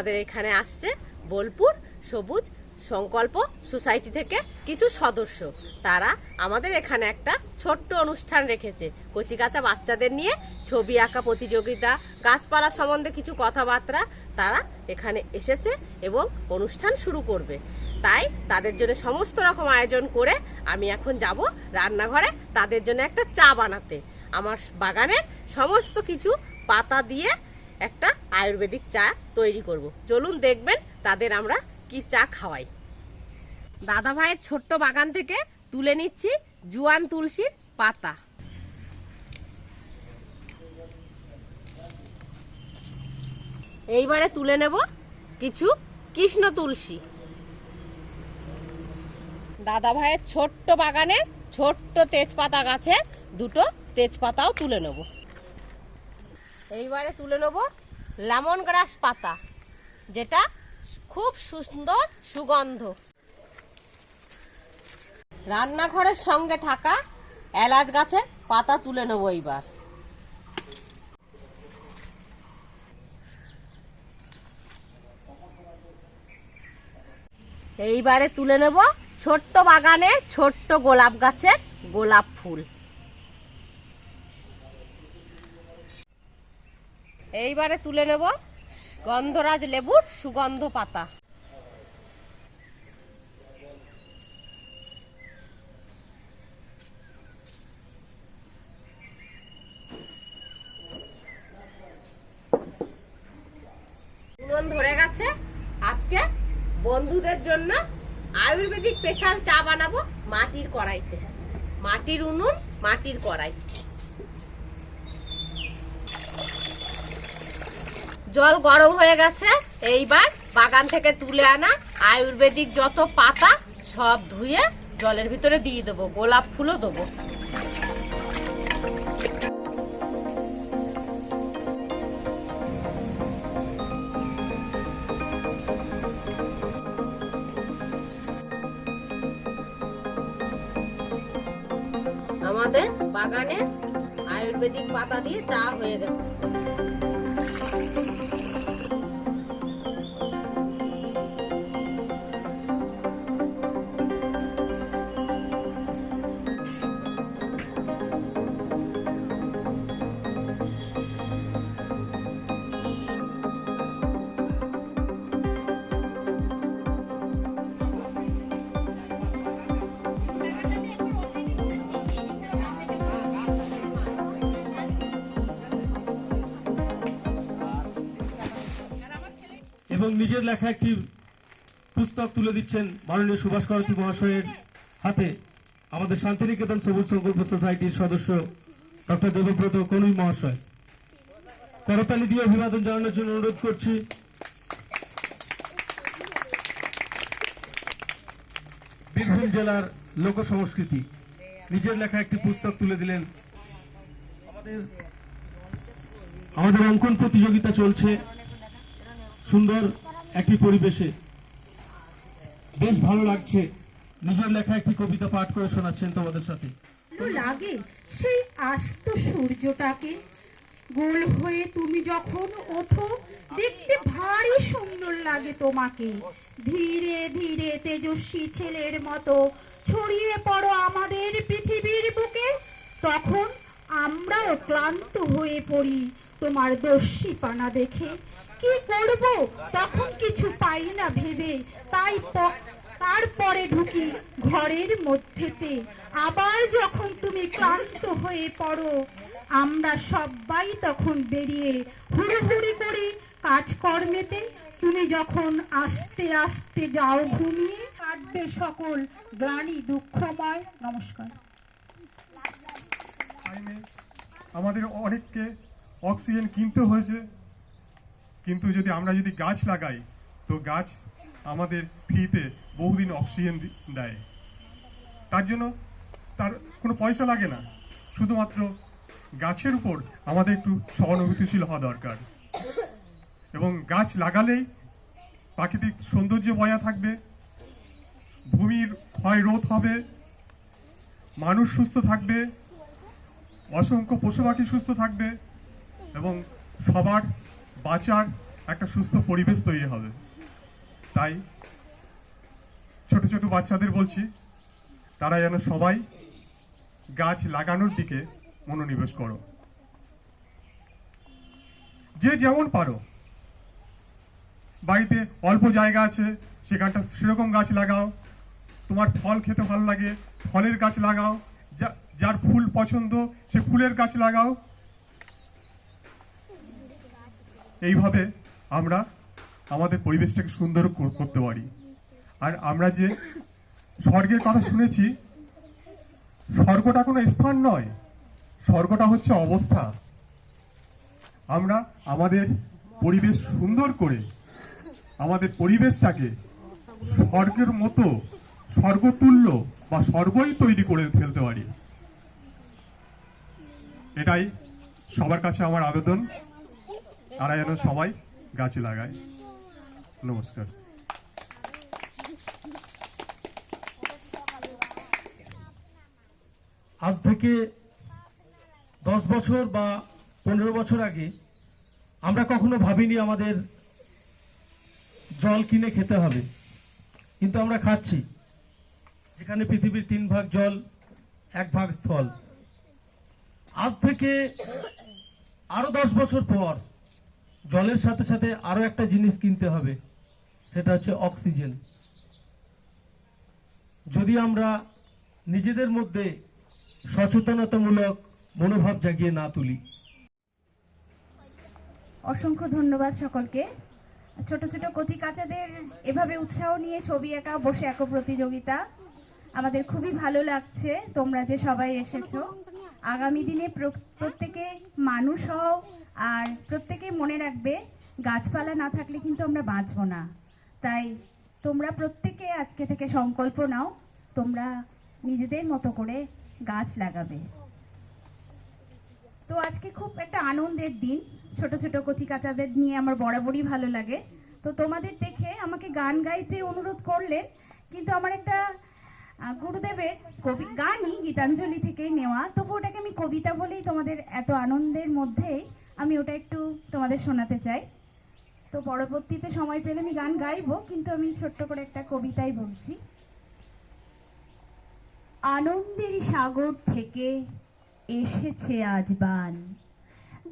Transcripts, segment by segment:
আমাদের এখানে আসছে বোলপুর সবুজ সংকল্প সোসাইটি থেকে কিছু সদস্য। তারা আমাদের এখানে একটা ছোট্ট অনুষ্ঠান রেখেছে। কচিকাচা বাচ্চাদের নিয়ে ছবি আঁকা প্রতিযোগিতা, গাছপালা সম্বন্ধে কিছু কথাবার্তা তারা এখানে এসেছে এবং অনুষ্ঠান শুরু করবে। তাই তাদের জন্য সমস্ত রকম আয়োজন করে আমি এখন যাব রান্নাঘরে তাদের জন্য একটা চা বানাতে। আমার বাগানের সমস্ত কিছু পাতা দিয়ে একটা আয়ুর্বেদিক চা তৈরি করব। চলুন দেখবেন তাদের আমরা কি চা খাওয়াই। দাদা ভাইয়ের ছোট্ট বাগান থেকে তুলে নিচ্ছি জুয়ান তুলসীর পাতা। এইবারে তুলে নেব কিছু কৃষ্ণ তুলসী। দাদা ভাইয়ের ছোট্ট বাগানে ছোট্ট তেজপাতা গাছে দুটো তেজপাতাও তুলে নেব। এইবারে তুলে নেব লেমন গ্রাস পাতা, যেটা খুব সুন্দর সুগন্ধ। রান্নাঘরের সঙ্গে থাকা এলাচ গাছের পাতা তুলে নেব এইবার। এইবারে তুলে নেব ছোট্ট বাগানে ছোট্ট গোলাপ গাছের গোলাপ ফুল। এইবারে তুলে নেব গন্ধরাজ লেবুর সুগন্ধ পাতা। উনুন ধরে গেছে। আজকে বন্ধুদের জন্য আয়ুর্বেদিক স্পেশাল চা বানাবো মাটির কড়াইতে। মাটির উনুন, মাটির কড়াই। জল গরম হয়ে গেছে। এইবার বাগান থেকে তুলে আনা আয়ুর্বেদিক যত পাতা সব ধুয়ে জলের ভিতরে দিয়ে দেবো, গোলাপ ফুলও দেবো। আমাদের বাগানে আয়ুর্বেদিক পাতা দিয়ে চা হয়ে গেছে। এবং নিজের লেখা একটি পুস্তক তুলে দিচ্ছেন মাননীয় সুভাষ করতী মহাশয়ের হাতে আমাদের শান্তিনিকেতন সবুজ সংকল্প সোসাইটির সদস্য ডক্টর দেবব্রত কনুই মহাশয়। করতালি দিয়ে অভিবাদন জানানোর জন্য অনুরোধ করছি। বীরভূম জেলার লোক সংস্কৃতি, নিজের লেখা একটি পুস্তক তুলে দিলেন। আমাদের আমাদের অঙ্কন প্রতিযোগিতা চলছে। সুন্দর একটি পরিবেশে। বেশ ভালো লাগছে। নিজের লেখা একটি কবিতা পাঠ করে শোনাচ্ছেন তোমাদের সাথে। লাগে সেই আস্ত সূর্যটাকে। গোল হয়ে তুমি যখন ওঠো, দেখতে ভারী সুন্দর লাগে তোমাকে। ধীরে ধীরে তেজস্বী ছেলের মতো ছড়িয়ে পড়ো আমাদের পৃথিবীর বুকে। তখন আমরাও ক্লান্ত হয়ে পড়ি তোমার দস্যি পানা দেখে। কি করব? তখন কিছু পাই না ভেবে। তাই তারপরে ঢুকি ঘরের মধ্যেতে। আবার যখন তুমি ক্লান্ত হয়ে পড়ো, আমরা সবাই তখন বেরিয়ে হুড়োহুড়ি করি কাজকর্মেতে তুমি যখন আস্তে আস্তে যাও ঘুমিয়ে, কাটবে সকল গ্লানি দুঃখময়। নমস্কার। আমাদের অনেককে অক্সিজেন কিনতে হয়েছে। কিন্তু যদি আমরা যদি গাছ লাগাই, তো গাছ আমাদের ফ্রিতে বহুদিন অক্সিজেন দেয়। তার জন্য তার কোনো পয়সা লাগে না। শুধুমাত্র গাছের উপর আমাদের একটু সহানুভূতিশীল হওয়া দরকার। এবং গাছ লাগালেই প্রাকৃতিক সৌন্দর্য বয়া থাকবে, ভূমির ক্ষয় রোধ হবে, মানুষ সুস্থ থাকবে, অসংখ্য পশু পাখি সুস্থ থাকবে এবং সবার বাঁচার একটা সুস্থ পরিবেশ তৈরি হবে। তাই ছোট ছোট বাচ্চাদের বলছি, তারা যেন সবাই গাছ লাগানোর দিকে মনোনিবেশ করো। যে যেমন পারো। বাড়িতে অল্প জায়গা আছে, সেখানটা সেরকম গাছ লাগাও। তোমার ফল খেতে ভালো লাগে, ফলের গাছ লাগাও। যা- যার ফুল পছন্দ, সে ফুলের গাছ লাগাও। এইভাবে আমরা আমাদের পরিবেশটাকে সুন্দর করতে পারি। আর আমরা যে স্বর্গের কথা শুনেছি, স্বর্গটা কোনো স্থান নয়, স্বর্গটা হচ্ছে অবস্থা। আমরা আমাদের পরিবেশ সুন্দর করে, আমাদের পরিবেশটাকে স্বর্গের মতো, স্বর্গতুল্য বা স্বর্গই তৈরি করে ফেলতে পারি। এটাই সবার কাছে আমার আবেদন। তারা যেন সবাই গাছ লাগায়। নমস্কার। আজ থেকে দশ বছর বা পনেরো বছর আগে আমরা কখনো ভাবিনি আমাদের জল কিনে খেতে হবে। কিন্তু আমরা খাচ্ছি। যেখানে পৃথিবীর তিন ভাগ জল, এক ভাগ স্থল। আজ থেকে আরও দশ বছর পর জলের সাথে সাথে আরও একটা জিনিস কিনতে হবে, সেটা হচ্ছে অক্সিজেন। যদি আমরা নিজেদের মধ্যে সচেতনতামূলক মনোভাব জাগিয়ে না তুলি। অসংখ্য ধন্যবাদ সকলকে। ছোট ছোট কচি কাচাদের এভাবে উৎসাহ নিয়ে ছবি আঁকা, বসে আঁকো প্রতিযোগিতা। আমাদের খুবই ভালো লাগছে। তোমরা যে সবাই এসেছ। আগামী দিনে প্র- প্রত্যেকে মানুষ হও আর প্রত্যেকে মনে রাখবে, গাছপালা না থাকলে কিন্তু আমরা বাঁচবো না। তাই তোমরা প্রত্যেকে আজকে থেকে সংকল্প নাও, তোমরা নিজেদের মতো করে গাছ লাগাবে। তো আজকে খুব একটা আনন্দের দিন, ছোট ছোট কচি কাচাদের নিয়ে আমার বরাবরই ভালো লাগে। তো তোমাদের দেখে আমাকে গান গাইতে অনুরোধ করলেন, কিন্তু আমার একটা গুরুদেবের কবি গানই গীতাঞ্জলি থেকেই নেওয়া। তবু ওটাকে আমি কবিতা বলেই তোমাদের এত আনন্দের মধ্যেই আমি ওটা একটু তোমাদের শোনাতে চাই। তো পরবর্তীতে সময় পেলে আমি গান গাইবো, কিন্তু আমি ছোট্ট করে একটা কবিতাই বলছি। আনন্দের সাগর থেকে এসেছে আজ বান।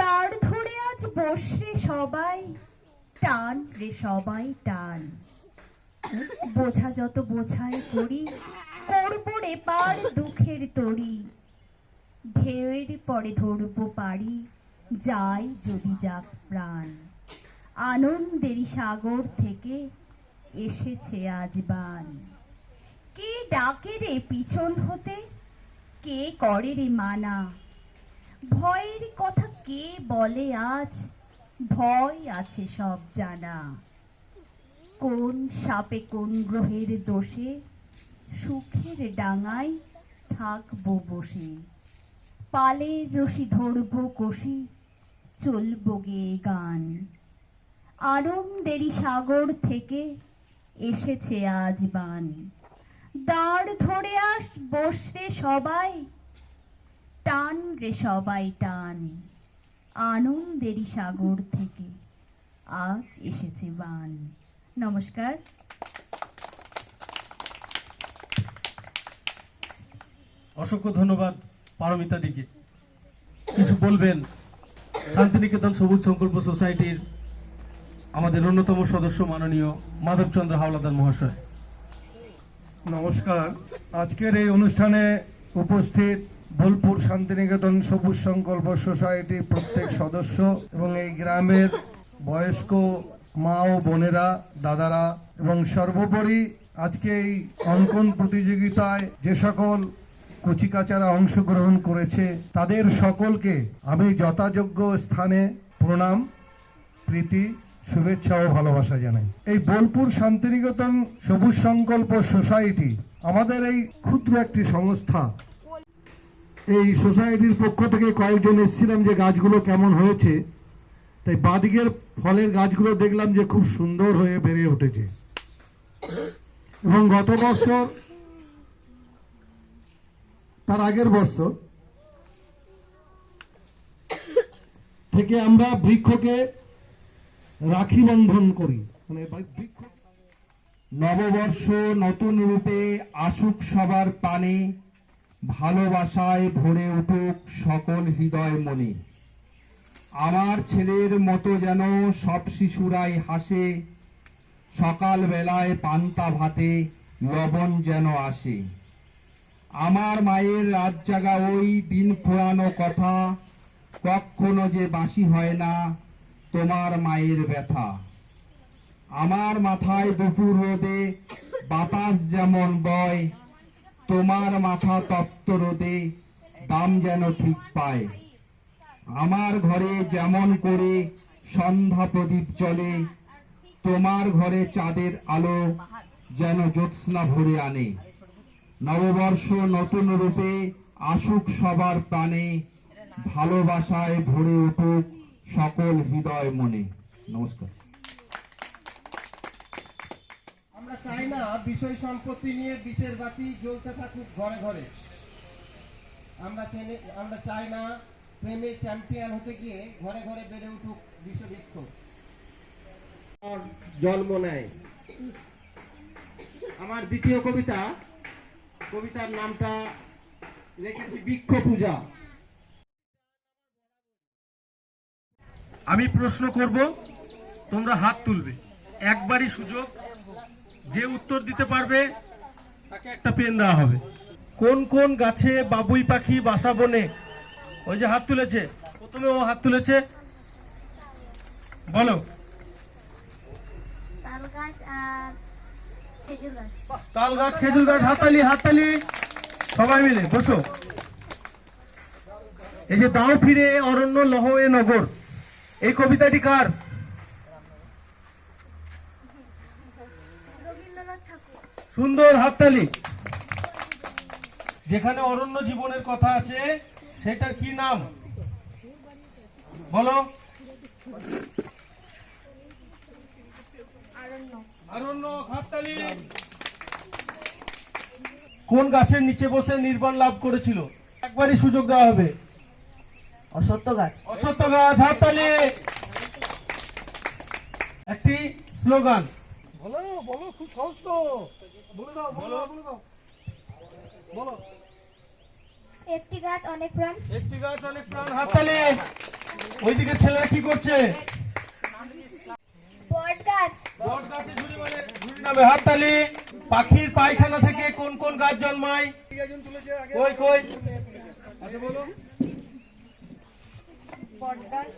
দাঁড় ধরে আজ বসরে সবাই, টান রে সবাই টান। বোঝা যত বোঝাই করি করব পার দুঃখের তরি। ঢেউয়ের পরে ধরবো পারি, যাই যদি যাক প্রাণ। আনন্দেরই সাগর থেকে এসেছে আজ বান। কে ডাকে রে পিছন হতে? কে করে রে মানা? ভয়ের কথা কে বলে আজ? ভয় আছে সব জানা। কোন সাপে কোন গ্রহের দোষে সুখের ডাঙায় থাকব বসে। পালের রশি ধরবো কষি, চলব গে গান। আনন্দেরই সাগর থেকে এসেছে আজ বান। দাঁড় ধরে আস বসরে সবাই, টান রে সবাই টান। আনন্দেরই সাগর থেকে আজ এসেছে বান। নমস্কার। অসংখ্য ধন্যবাদ পারমিতা দিকে। কিছু বলবেন? শান্তিনিকেতন সবুজ সংকল্প সোসাইটির আমাদের অন্যতম সদস্য মাননীয় মাধবচন্দ্র হাওলাদার মহাশয়। নমস্কার। আজকের এই অনুষ্ঠানে উপস্থিত বোলপুর শান্তিনিকেতন সবুজ সংকল্প সোসাইটির প্রত্যেক সদস্য এবং এই গ্রামের বয়স্ক মা ও বোনেরা, দাদারা এবং সর্বোপরি আজকে এই অঙ্কন প্রতিযোগিতায় যে সকল কচিকাচারা অংশগ্রহণ করেছে। তাদের সকলকে আমি যথাযোগ্য স্থানে প্রণাম, প্রীতি, শুভেচ্ছা ও ভালোবাসা জানাই। এই বোলপুর শান্তিনিকেতন সবুজ সংকল্প সোসাইটি আমাদের এই ক্ষুদ্র একটি সংস্থা। এই সোসাইটির পক্ষ থেকে কয়েকজন এসেছিলাম যে গাছগুলো কেমন হয়েছে। তাই বাদিকের ফলের গাছগুলো দেখলাম যে খুব সুন্দর হয়ে বেড়ে উঠেছে। এবং গত বছর তার আগের বছর থেকে আমরা বৃক্ষকে রাখি বন্ধন করি। মানে বৃক্ষ নববর্ষ নতুন রূপে আসুক সবার প্রাণে ভালোবাসায় ভরে উঠুক সকল হৃদয় মনে। আমার ছেলের মতো যেন সব শিশুরাই হাসে সকাল বেলায় পান্তা ভাতে লবণ যেন আসে। আমার মায়ের রাত জাগা ওই দিন পুরানো কথা কখনো যে বাসি হয় না তোমার মায়ের ব্যথা। আমার মাথায় দুপুর রোদে বাতাস যেমন বয়, তোমার মাথা তপ্ত রোদে দাম যেন ঠিক পায়। আমার ঘরে যেমন করে সন্ধ্যা প্রদীপ চলে তোমার ঘরে চাঁদের আলো যেন জ্যোৎস্না ভরে আনে। নববর্ষ নতুন রূপে আসুক সবার প্রাণে, ভালোবাসায় ভরে উঠুক সকল হৃদয় মনে। নমস্কার। আমরা চাই না বিষয় সম্পত্তি নিয়ে বিষের বাতি জ্বলতে থাকুক ঘরে ঘরে। আমরা আমরা চাই না প্রেমে চ্যাম্পিয়ন হতে গিয়ে ঘরে ঘরে বেড়ে উঠুক বিষবৃক্ষ। জন্ম নেয়। আমার দ্বিতীয় কবিতা কবিতার নামটা রেখেছি বৃক্ষ পূজা। আমি প্রশ্ন করব তোমরা হাত তুলবে। একবারই সুযোগ যে উত্তর দিতে পারবে তাকে একটা পেন দেওয়া হবে। কোন কোন গাছে বাবুই পাখি বাসা বনে? ওই যে হাত তুলেছে প্রথমে ও হাত তুলেছে। বলো। তাল গাছ আর তাল গাছ খেজুর গাছ হাততালি হাততালি। সবাই মিলে বসো। এই যে দাও ফিরে অরণ্য লহ এ নগর। এই কবিতাটি কার? সুন্দর হাততালি। যেখানে অরণ্য জীবনের কথা আছে সেটার কি নাম? বলো আরণ্য অরণ্য হাততালি কোন গাছের নিচে বসে নির্বাণ লাভ করেছিল? একবারই সুযোগ দেওয়া হবে। অসত্য গাছ। অসত্য গাছ হাততালি! একটি স্লোগান। বলো বলো খুব সহজ তো। বলে দাও বলে বলে দাও। বলো। একটি গাছ অনেক প্রাণ। একটি গাছ অনেক প্রাণ হাততালি! ওইদিকে ছেলেরা কি করছে? বট গাছে ঝুড়ি মানে ঝুড়ি নামে হাততালি পাখির পায়খানা থেকে কোন কোন গাছ জন্মায়? কই কই? আচ্ছা বলো। বট গাছ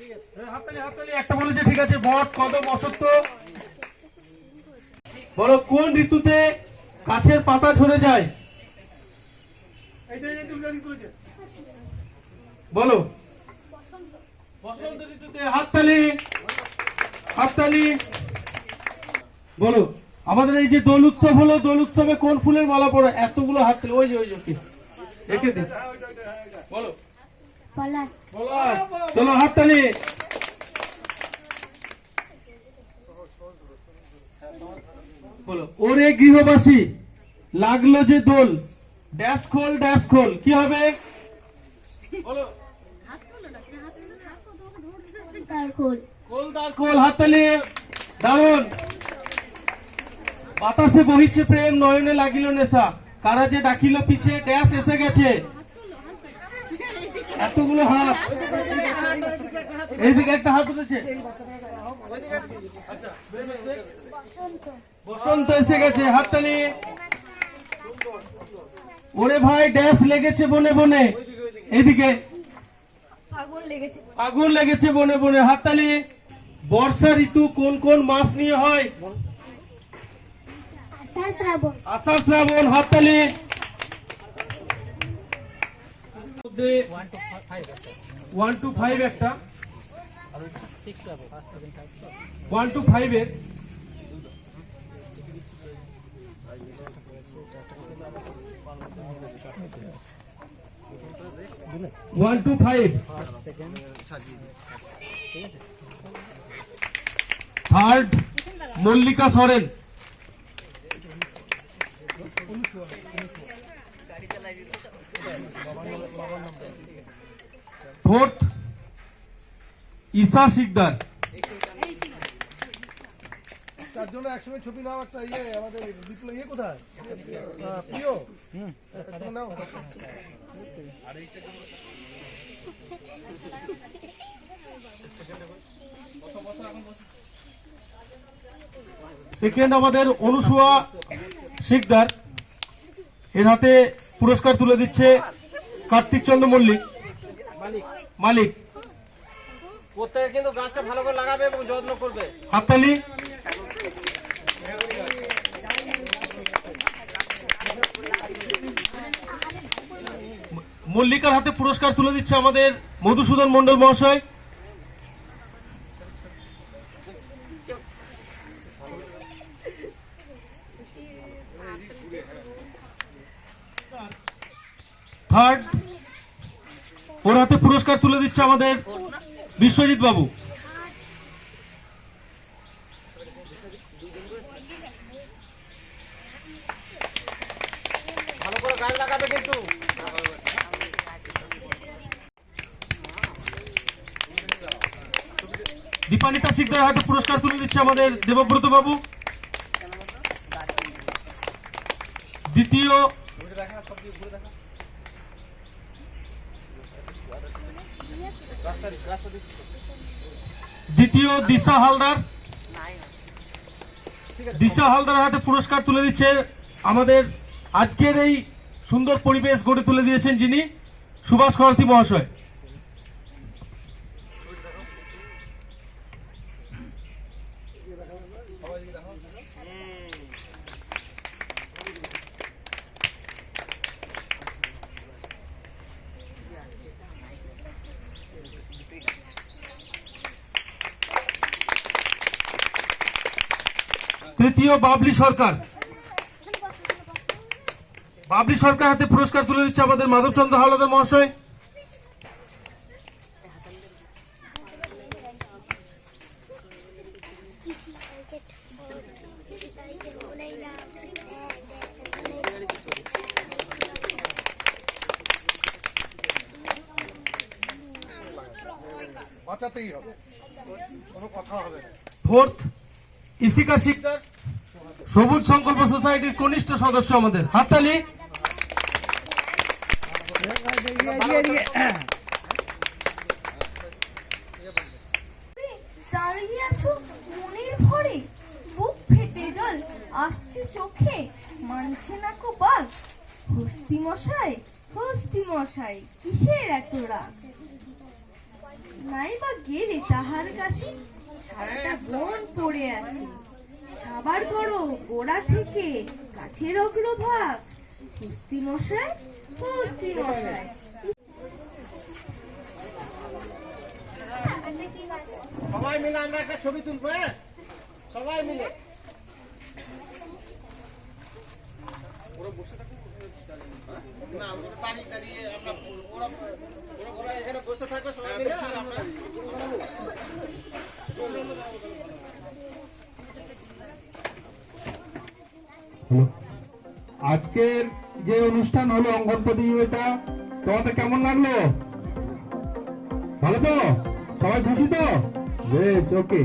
এ, হাততালি হাততালি একটা বলেছে ঠিক আছে বট কদম অসত্য। বলো কোন ঋতুতে গাছের পাতা ঝরে যায়? বলো। বসন্ত ঋতুতে হাততালি হাততালি। বলো আমাদের এই যে দোল উৎসব হলো দোল উৎসবে কোন ফুলের মালা পড়ে? এতগুলো হাততালি ওই যে ওই যে একে দিন বলো। পলাশ। পলাশ। চলো হাততালি। বলো ওরে গৃহবাসী লাগল যে দোল। ড্যাশ খোল ড্যাশ খোল কি হবে? বলো। দারুণ বাতাসে বহিছে প্রেম, নয়নে লাগিল নেশা। কারা যে ডাকিল পিছে, ড্যাশ এসে গেছে। এতগুলো হাত। এইদিকে একটা হাত উঠেছে। বসন্ত এসে গেছে হাততালি ওরে ভাই, ড্যাশ লেগেছে বনে বনে। এদিকে আগুন লেগেছে। বনে বনে। হাততালি বর্ষা ঋতু কোন কোন মাস নিয়ে হয়? আষাঢ় শ্রাবণ। হাততালি। ওয়ান টু ফাইভ একটা। ওয়ান টু ফাইভ এর। One two five third Mallika Soren fourth Isha Sikdar তার জন্য একসঙ্গে ছবি নাও একটা ইয়ে আমাদের বিপ্লব ইয়ে কোথায়? প্রিয়? নাও। সেকেন্ড আমাদের অনুসুয়া শিকদার। এর হাতে পুরস্কার তুলে দিচ্ছে কার্তিক চন্দ্র মল্লিক। মালিক মালিক। প্রত্যেকে কিন্তু গাছটা ভালো করে লাগাবে এবং যত্ন করবে। হাততালি। মল্লিকার হাতে পুরস্কার তুলে দিচ্ছে আমাদের মধুসূদন মন্ডল মহাশয়। থার্ড ওর হাতে পুরস্কার তুলে দিচ্ছে আমাদের বিশ্বজিৎ বাবু ভালো করে গাছ লাগাবে কিন্তু দীপানিতা শিকদার হাতে পুরস্কার তুলে দিচ্ছে আমাদের দেবব্রত বাবু। দ্বিতীয় দ্বিতীয় দিশা হালদার। দিশা হালদার হাতে পুরস্কার তুলে দিচ্ছে আমাদের আজকের এই সুন্দর পরিবেশ গড়ে তুলে দিয়েছেন যিনি সুভাষ করার্থী মহাশয়। তৃতীয় বাবলি সরকার। বাবলি সরকার হাতে পুরস্কার তুলে দিচ্ছে আমাদের মাধবচন্দ্র হাওলাদার মহাশয়। বাঁচাতেই হবে। কোনো কথা হবে না। ফোর্থ ইসিকা শিকদার। সবুজ সংকল্প সোসাইটির কনিষ্ঠ সদস্য আমাদের। হাততালি। আসছে চোখে, মানছে না কো বাঘ হস্তি মশাই হস্তি মশাই, কিসের এত রাগ? নাই বা গেলে তাহার কাছে সারাটা বন পড়ে আছে। সাবার করো গোড়া থেকে গাছের অগ্রভাগ। কুস্তি মশাই কুস্তি মশাই সবাই মিলে আমরা একটা ছবি তুলবো হ্যাঁ? সবাই মিলে। এখানে বসে থাকবে সবাই মিলে, আর আমরা আজকের যে অনুষ্ঠান হলো অঙ্কন প্রতিযোগিতা তোমাদের কেমন লাগল? ভালো তো? সবাই খুশি তো? বেশ ওকে